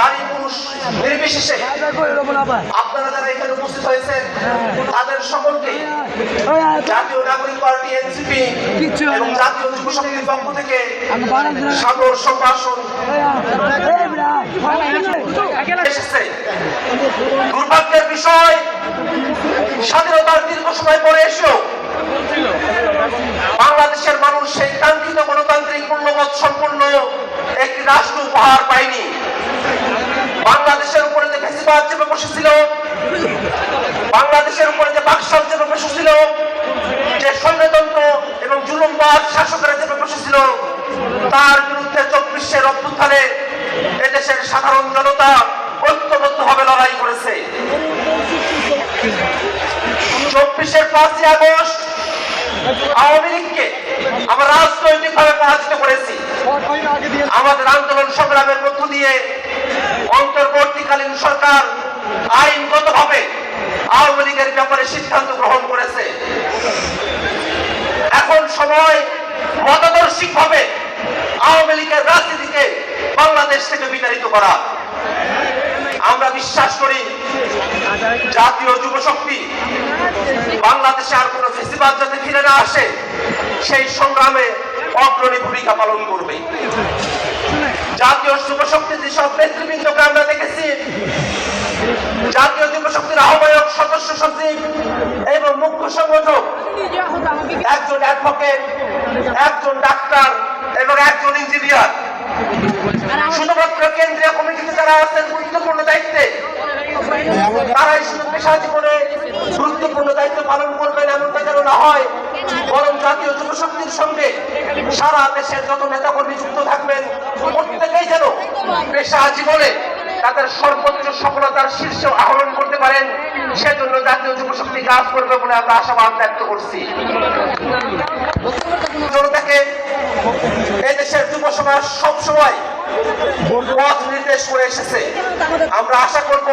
নারী পুরুষ নির্বিশেষে আপনারা যারা এখানে উপস্থিত হয়েছেন তাদের সকলকে জাতীয় নাগরিক পার্টি এনসিপি এবং জাতীয় যুব শক্তির পক্ষ থেকে সাগর সম্ভাষণ এসেছে। দুর্ভাগ্যের বিষয় স্বাধীনতার দীর্ঘ সময় পরে এসেও বাংলাদেশের মানুষ সেই কাঙ্ক্ষিত গণতান্ত্রিক মূল্যবোধ সম্পূর্ণ একটি রাষ্ট্র উপহার পায়নি। উপরে চেপে বসেছিল বাংলাদেশের উপরে যে বাকশাল চেপে বসেছিল যে স্বৈরতন্ত্র এবং জুলুমবাদ শাসকেরা চেপে বসেছিল তার বিরুদ্ধে চব্বিশের অভ্যুত্থানে এদেশের সাধারণ জনতা ঐক্যবদ্ধভাবে লড়াই করেছে। চব্বিশের পাঁচই আগস্ট আওয়ামী লীগকে আমরা রাজনৈতিকভাবে দিয়ে অন্তর্বর্তীকালীন সরকার আইনগতভাবে আওয়ামী লীগের ব্যাপারে সিদ্ধান্ত গ্রহণ করেছে। এখন সময় মতাদর্শিক ভাবে আওয়ামী লীগের রাজনীতিকে বাংলাদেশ থেকে বিতাড়িত করা। আমরা বিশ্বাস করি, জাতীয় যুব শক্তি বাংলাদেশে আর কোনো ফেসিবাদ যাতে ফিরে না আসে, সেই সংগ্রামে অগ্রণী ভূমিকা পালন করবে জাতীয় যুব শক্তির যেসব নেতৃবৃন্দকে আমরা দেখেছি। জাতীয় যুব শক্তির আহ্বায়ক সদস্য সচিব এবং মুখ্য সংগঠক একজন অ্যাডভোকেট, একজন ডাক্তার এবং একজন ইঞ্জিনিয়ার। শুধুমাত্র কেন্দ্রীয় কমিটিতে যারা আছেন, গুরুত্বপূর্ণ দায়িত্বে তারাই শুধু পেশা জীবনে গুরুত্বপূর্ণ দায়িত্ব পালন করবেন এমনটা যেন না হয়, বরং জাতীয় যুব শক্তির সঙ্গে সারা দেশের যত নেতাকর্মী যুক্ত থাকবেন পেশা জীবনে তাদের সর্বোচ্চ সফলতার শীর্ষ আহরণ করতে পারেন। সেজন্য জাতীয় যুব শক্তি কাজ করবে বলে আমরা আশাবাদ ব্যক্ত করছি। জনতাকে এদেশের যুব সমাজ সবসময় পথ নির্দেশ করে এসেছে। আমরা আশা করব